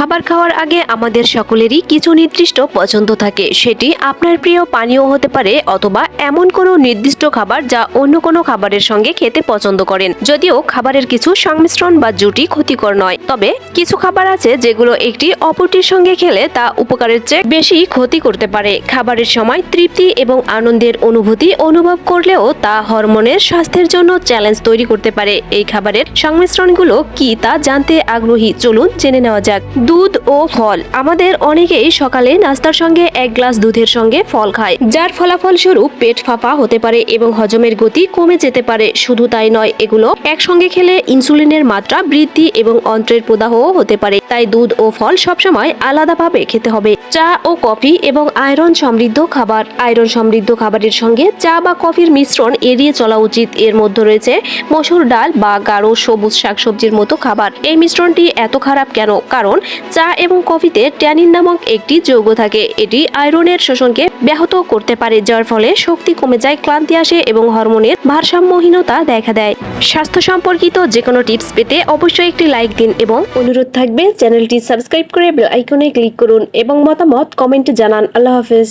খাবার খাওয়ার আগে আমাদের সকলেরই কিছু নির্দিষ্ট পছন্দ থাকে। সেটি আপনার প্রিয় পানীয় হতে পারে অথবা এমন কোনো নির্দিষ্ট খাবার যা অন্য কোনো খাবারের সঙ্গে খেতে পছন্দ করেন। যদিও খাবারের কিছু সংমিশ্রণ বা জুটি ক্ষতিকর নয়। তবে কিছু খাবার আছে যেগুলো একটি অপরটির সঙ্গে খেলে তা উপকারের চেয়ে বেশি ক্ষতি করতে পারে। খাবারের সময় তৃপ্তি এবং আনন্দের অনুভূতি অনুভব করলেও তা হরমোনের স্বাস্থ্যের জন্য চ্যালেঞ্জ তৈরি করতে পারে। এই খাবারের সংমিশ্রণগুলো কি তা জানতে আগ্রহী? চলুন জেনে নেওয়া যাক। দুধ ও ফল। আমাদের অনেকেই সকালে নাস্তার সঙ্গে এক গ্লাস দুধের সঙ্গে ফল খায়। যার ফলাফল স্বরূপ পেট ফাঁপা হতে পারে এবং হজমের গতি কমে যেতে পারে। শুধু তাই নয়, এগুলো একসঙ্গে খেলে ইনসুলিনের মাত্রা বৃদ্ধি এবং অন্ত্রের প্রদাহও হতে পারে। তাই দুধ ও ফল সবসময় আলাদাভাবে খেতে হবে। চা ও কফি এবং আয়রন সমৃদ্ধ খাবার। আয়রন সমৃদ্ধ খাবারের সঙ্গে চা বা কফির মিশ্রণ এড়িয়ে চলা উচিত। এর মধ্যে রয়েছে মসুর ডাল বা গাঢ় সবুজ শাকসবজির মতো খাবার। এই মিশ্রণটি এত খারাপ কেন? কারণ চা এবং কফিতে ট্যানিন নামক একটি যৌগ থাকে। এটি আয়রনের শোষণকে ব্যাহত করতে পারে, যার ফলে শক্তি কমে যায়, ক্লান্তি আসে এবং হরমোনের ভারসাম্যহীনতা দেখা দেয়। স্বাস্থ্য সম্পর্কিত যে কোনো টিপস পেতে অবশ্যই একটি লাইক দিন এবং অনুরোধ থাকবে, চ্যানেলটি সাবস্ক্রাইব করে বেল আইকনে ক্লিক করুন এবং মতামত কমেন্টে জানান। আল্লাহ হাফেজ।